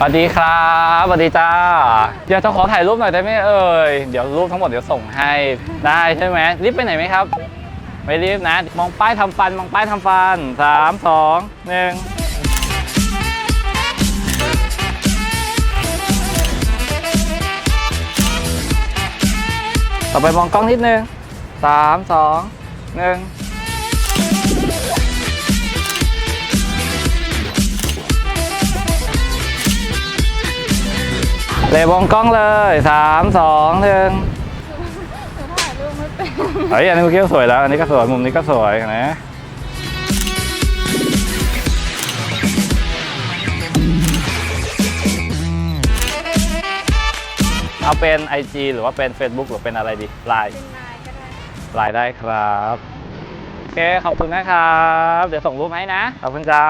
สวัสดีครับสวัสดีจ้าเดี๋ยวจะขอถ่ายรูปหน่อยได้ไหมเอ่ยเดี๋ยวรูปทั้งหมดเดี๋ยวส่งให้ได้ใช่ไหมรีบไปไหนไหมครับ ไม่รีบนะ มองป้ายทำฟัน มองป้ายทำฟันสามสองหนึ่งต่อไปมองกล้องนิดนึงสามสองหนึ่ง เลยมองกล้องเลยสามสองหนึ่งถ่ายรูปไม่เป็นเฮ้ยอันนี้เมื่อกี้ก็สวยแล้ว อันนี้ก็สวย มุมนี้ก็สวยเห็นะ เอาเป็น IG หรือว่าเป็น Facebook หรือเป็นอะไรดีไลน์เป็นนายก็ได้ไลน์ได้ครับ โอเค ขอบคุณนะครับ เดี๋ยวส่งรูปให้นะ ขอบคุณจ้า